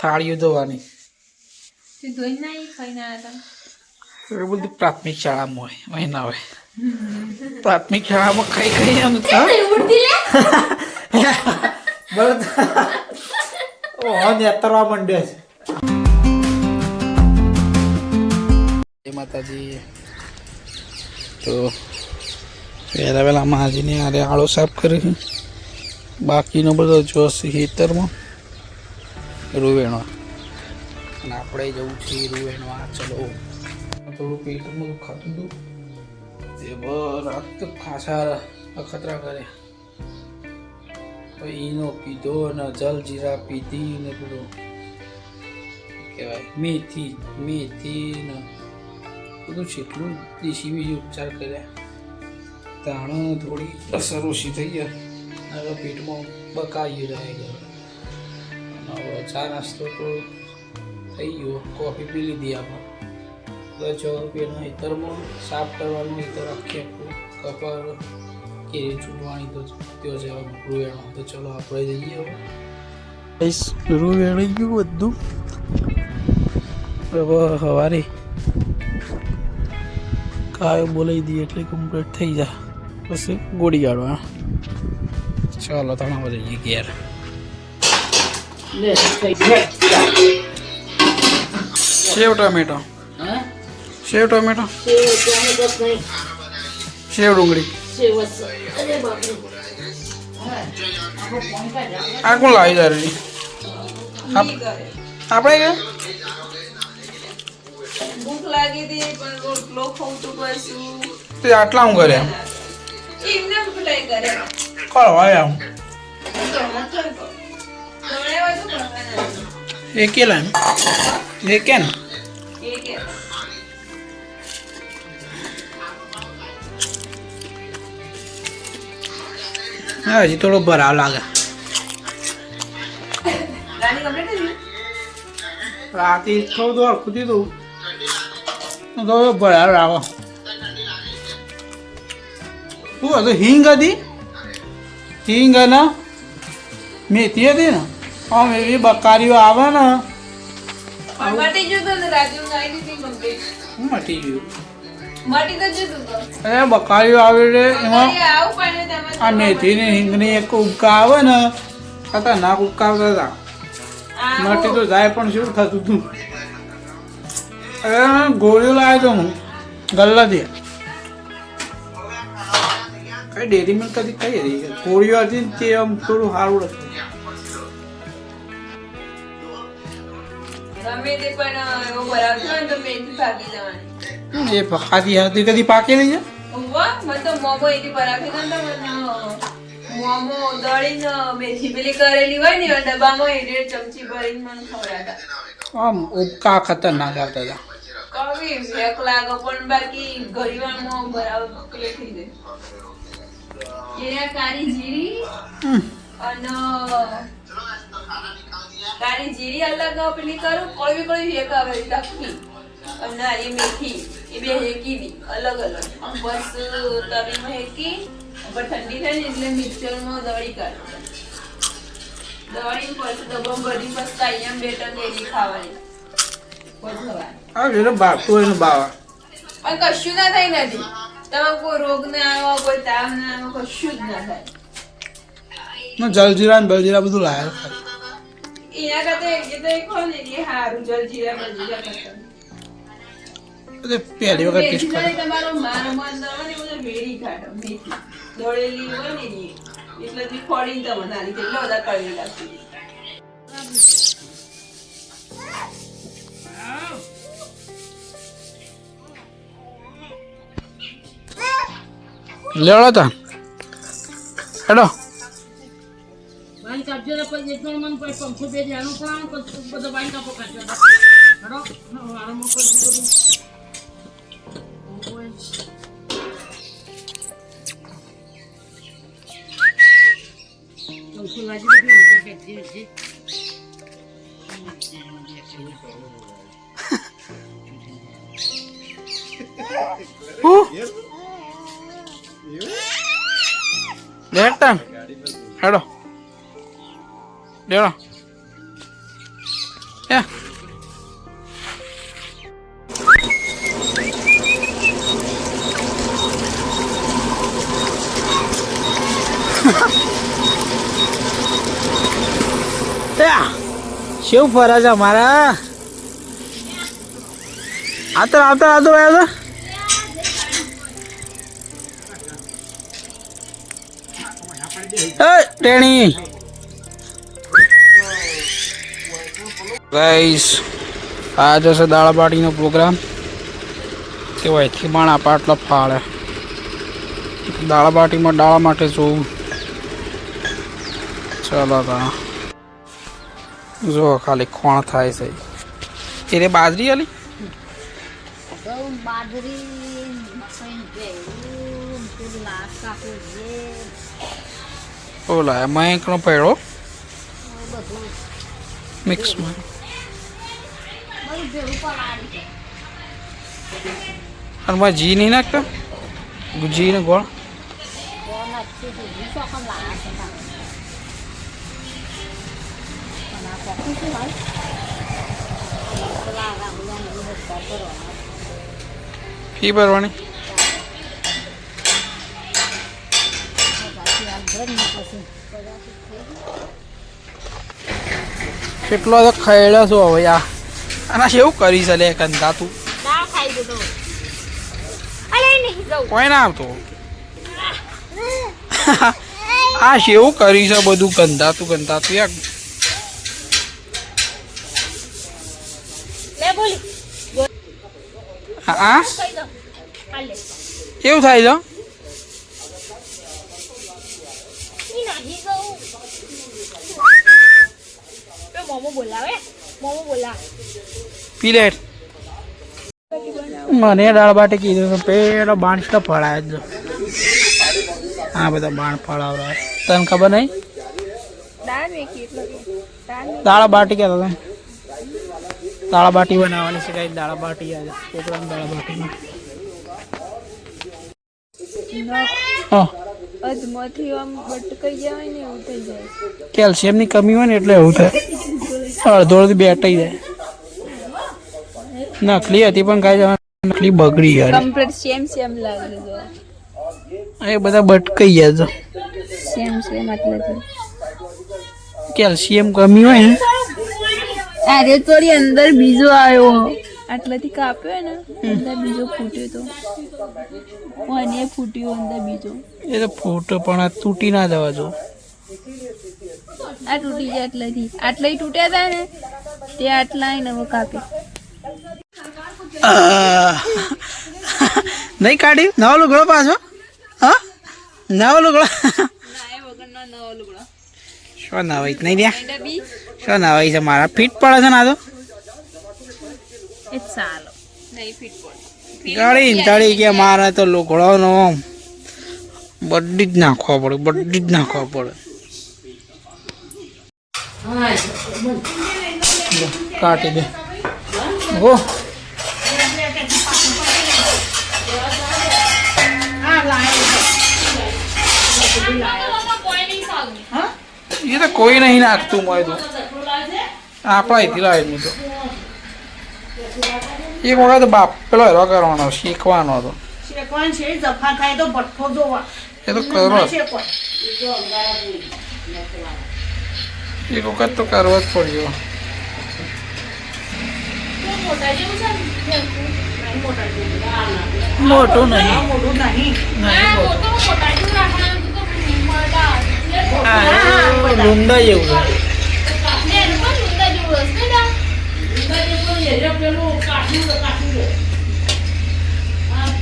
થાળીઓ ધોવાની. એ બધું પ્રાથમિક શાળામાં હોય મહિના હોય. પ્રાથમિક શાળામાં ખાઈ ખાઈ લે? બરાબર નેતરવા માંડ્યો છે. માતાજી. તો વહેલા વહેલા મહાજીને આરે આળો સાફ કરી બાકીનો બધો જોશ ખેતરમાં. રૂવેણો. અને આપણે જવું છે રૂવેણવા. ચલો. થોડું પેટમાં ખાતું હતું. તે રાત ખાસા અખતરા કરે. ઈનો પીધો ને જલ જીરા પીધી ને પેલું કહેવાય? મેથી મેથી ને બધું જેટલું દેશી બીજી ઉપચાર કર્યા. તાણ થોડી અસર ઓછી થઈ ગયા. હવે પેટમાં બકાઈ રહે ગયો ચા નાસ્તો તો થઈ ગયો. કોફી પી લીધી આપણે દસ છ રૂપિયાના હિતરમાં સાફ કરવાનું હિતર આખી આખું કપર કે ચૂંટવાની તો ત્યાં છે રૂવેણો. તો ચલો આપણે જઈએ હવે. રૂ વેણી ગયું બધું. હવે સવારે કાયો બોલાવી દઈએ એટલે કમ્પ્લીટ થઈ જાય. પછી ગોળી કાઢવા ચાલો તણાવ જઈએ ઘેર. સેવ ટમેટો. સેવ ટમેટો. સેવ ડુંગળી. આ કોણ લાવી તારે આપણે કે? ભૂખ લાગી હતી પણ રોટલો ખવતું પાછું તે આટલા હું કરે એમને ભૂલાઈ કરે. કોણ હોય આમ એ કેલા એ કે ને એ કે હા હજી થોડો ભરાવ લાગે. રાતે થોડું તો હરખું દીધું તો. ભરાવ લાવો. શું હતું? હિંગ હતી? હિંગ અને મેથી હતી ને? આમ એવી બકારીઓ આવે ને. મટી જતું ને રાજુ મટી ગયું? મટી તો જતું અરે બકારીઓ આવે છે એમાં આ મેથી ને હિંગની એક ઉબકા આવે ને ખતરનાક ઉબકા આવતા હતા. મટી તો જાય પણ શું થતું હતું અરે ગોળીઓ લાવ્યો તો હું ગલ્લાથી. કઈ ડેરી મિલ્ક હતી? કઈ હતી ગોળીઓ હતી ને તે આમ થોડું સારું હતું. તે પણ એવો ભરાવતો હોય તો મેથી ભાગી જવાની એ પકાતી હતી કદી પાકેલી છે વાહ મને તો મોમો ને તો મોમો દળીને મેથી પેલી કરેલી હોય ને ડબ્બામાં એને ચમચી ભરીને મને ખવડાવતા. આમ ઉબકા ખતરનાક આવતા હતા. કવી વેક લાગે પણ બાકી ગરીવાનમાં બરાબર પેલી થઈ જાય. એના જીરી અને કાળી જીરી અલગ પેલી કરું કોળવી કોળવી એક આવે લખી. એ મેથી એ બે હેકી દી અલગ. અલગ બસ તવીમાં હેકી પણ ઠંડી થાય ને એટલે મિક્સરમાં દળી કાઢ. દળી પછી ડબ્બા ભરી પછી કાયમ બેટર એવી ખાવાની. આ જેને બાપતું હોય બાવા. પણ કશું ના થાય નથી તમે કોઈ રોગ ના આવ્યો કોઈ તાવ ના આવ્યો કશું જ ના થાય. જલજીરા ને બલજીરા બધું લાયા. એના કરતા એક તો એક હોય ને એ હારું જલજીરા બલજીરા કરતા પહેલી વખત ટેસ્ટ કર્યો. તમારો મારો મન ના હોય ને કાઢો મેથી. દળેલી હોય ને એટલે જે ફોડીને તમે નાની કેટલા બધા કળવી લાગતી લેવડો તા હેડો. વાઈન કાપજો ને પછી એક જણ મને પછી પંખો બે જાણો પણ પછી બધો વાઈન કાપો કાઢજો લેટા હેડો લેડો Yeah. Yeah. શું ફરે છે અમારા આતો આવતો આવતો આવ્યો તો એ ગાઈસ આ જશે દાળબાટીનો પ્રોગ્રામ. કેવાય થીમાણા પાટલા ફાળે. દાળબાટીમાં દાળા માટે જોવું ચાલો તા. જો ખાલી ખોણ થાય છે. એને બાજરી આલી ઓલા મયંકનો પેડો મિક્સમાં અને માં જી નહીં નાખતા? જી ને ગોળ? ફી ભરવાની? કેટલો તો ખયેલો છો હવે આ? આના એવું કરી છે લે કંદા તું કોઈ ના આવતો. આ શેવું કરી છે બધું ગંદા તું ગંદા તું યાર. હાલે. કેવું થાય છે? મોમો બોલાવે. બોલાવે મને દાળ બાટી કીધું પેલો બાણ તો ફળાય જ. આ બધા બાણ ફળાવરા તને ખબર નહીં? દાળ બાટી કહેતા તમે દાળ બાટી બનાવવાની છે કઈ દાળ બાટી આજે છોકરાની દાળ બાટીમાં. કેલ્શિયમની કમી હોય ને એટલે એવું થાય. અડધોથી બેટાઈ જાય. નકલી હતી પણ કાંઈ જવાનું નકલી બગડી યાર. કમ્પ્લીટ સેમ સેમ લાગે છે. એ બધા બટકાઈ ગયા સેમ સેમ એટલે છે. કેલ્શિયમ કમી હોય ને? અરે થોડી અંદર બીજો આવ્યો. આટલાથી કાપ્યો ને અંદર બીજો ફૂટ્યો તો. અને ફૂટ્યો અંદર બીજો. એ તો ફૂટ પણ તૂટી ના જવા જો આ તૂટી જાય આટલાથી. આટલા તૂટ્યા હતા ને તે આટલા નવો કાપે નહીં કાઢ્યું? નવો લુગડો પાછો? હા? નવો લુગડો શું નવાઈ? નહીં ત્યાં શું નવાઈ છે મારા? ફીટ પડે છે ને આ તો? એ ચાલો. નહીં ફીટ પડે. ગાડી તળી ગયા મારે તો લુગડો નો બધી જ નાખવા પડે બધી જ નાખવા પડે. કાઢી દે. ઓ. એ તો કોઈ નહીં નાખતું મોય તો. આપણા અહીંથી લાવી તો એક વખત બાપ પેલો હેરો કરવાનો શીખવાનો હતો. એ તો કરો એક વખત તો કરવો જ પડ્યો. મોટું નહીં. મોટું નહીં. લુંડા જેવું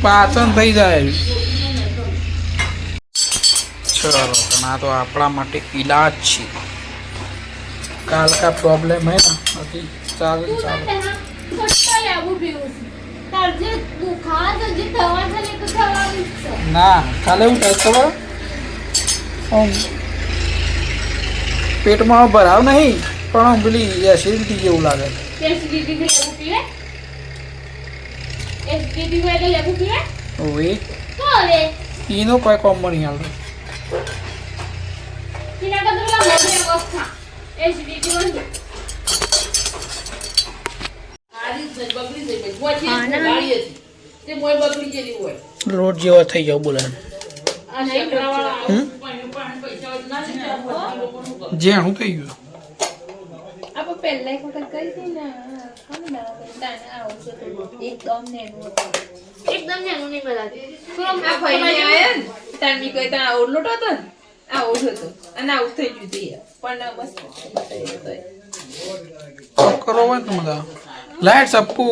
પાચન થઈ જાય ચલો પણ આ તો આપણા માટે ઈલાજ છે. કાલ કા પ્રોબ્લેમ હે ના અભી ચાલે ચાલે ના કાલે હું થાય ખબર આમ પેટમાં ભરાવ નહીં પણ આમ પેલી એસિડિટી જેવું લાગે ઓવે એનો કોઈ કોમ નહીં હાલતો બગડી જાય પછી. મોંથી ગાળી હતી. તે મોય બગડી ગયેલી હોય. લોટ જેવો થઈ જાવ બોલા આ હું. બધા થઈ ગયું? આપણે પહેલા એક વખત કરી હતી ને. કોને દાવા કરી? તાને આવું છે તો એકદમ નેનું એકદમ નાનું નહીં બનાવતી. આ ભાઈને ને તાન બી કોઈ ત્યાં લોટ હતો ને? આઉટ હતો અને આઉટ થઈ ગયું યાર. પણ બતાવ્યું કરો હોય તો મજા લાઈટ સપ્પુ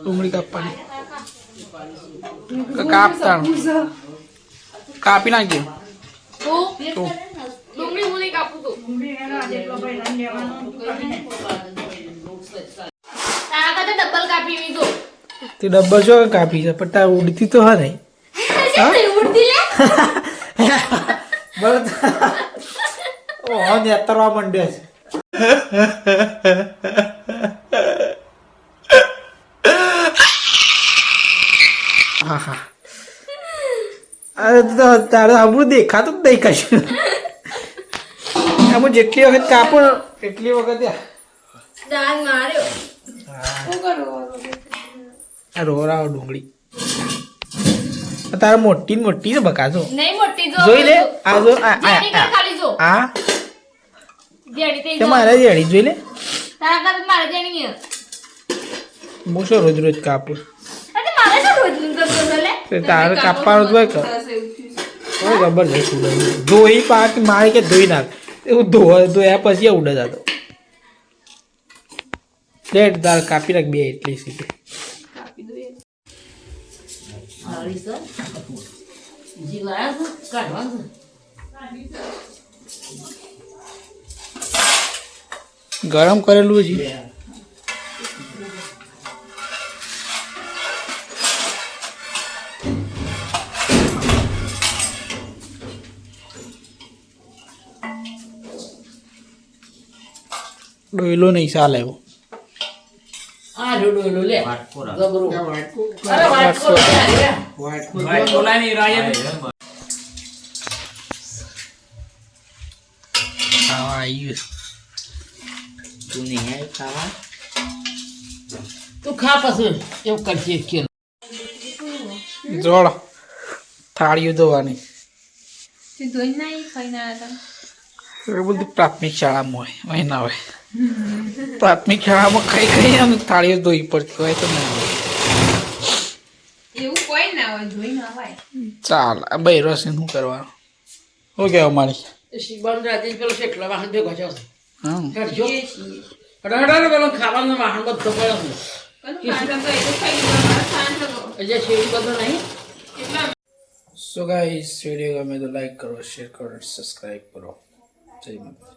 ડુંગળી કાપવાની. કાપતા કાપી નાખજે. તું. ડુંગળી હું નહીં કાપું તું. ડબલ કાપી લીધો. તે ડબ્બલ જો કાપી છે પણ તાર ઉડતી તો હા નહીં ઉડતી લે? બરાબર ઓહો નેતરવા માંડ્યો છે. હા હા અરે તો તારે હમણાં દેખાતું જ નહીં કશું. આમાં જેટલી વખત કાપો એટલી વખત માર્યો. શું કરવું આ રોરાવ ડુંગળી. તારે મોટી મોટી બકા બકાજો નહીં મોટી જો જોઈ લે આ જો આ ખાલી જો. આ. જેની તે જો. મારા જેડી જોઈ લે. તારા કરતા મારા જેડી હે. શું રોજ રોજ કાપું. અરે મારે શું રોજ રોજ લે. તારે કાપવાનું હોય કે? કોઈ ખબર નહીં ધોઈ પાક મારે કે ધોઈ નાખ. એવું ધોવા ધોયા પછી ઉડે જતો. લેટ દાળ કાપી નાખ બે એટલી સીધી કાપી. હારી સર. જી લાયા છે? કાઢવાનું છે. ગરમ કરેલું છે ડોયલો નહીં ચાલે એવો આ રહ્યો લે. ગબરો. અરે વાટકો લે, લે. ખાવા આવ્યું તું ખા પછી એવું કરશે કે જોડો. થાળીઓ ધોવાની. તે ના ઈ ખાઈને આયા એ બધું પ્રાથમિક શાળામાં હોય અહીં ના હોય. પ્રાથમિક શાળામાં ખાઈ ખાઈ અને થાળીઓ ધોઈ પડતી હોય તો ના એવું કોઈ ના હોય ધોઈ ના હોય. ચાલ આ બૈરો છે શું કરવાનું? શું કહેવા મારી રાતે પેલો શેકલો વાહન ભેગો છે હા. પેલો ખાવાનું વાહન બધો પડ્યો છે શેરી બધો નહીં. સો ગાઈસ વીડિયો ગમે તો લાઈક કરો શેર કરો સબસ્ક્રાઈબ કરો. જય માતા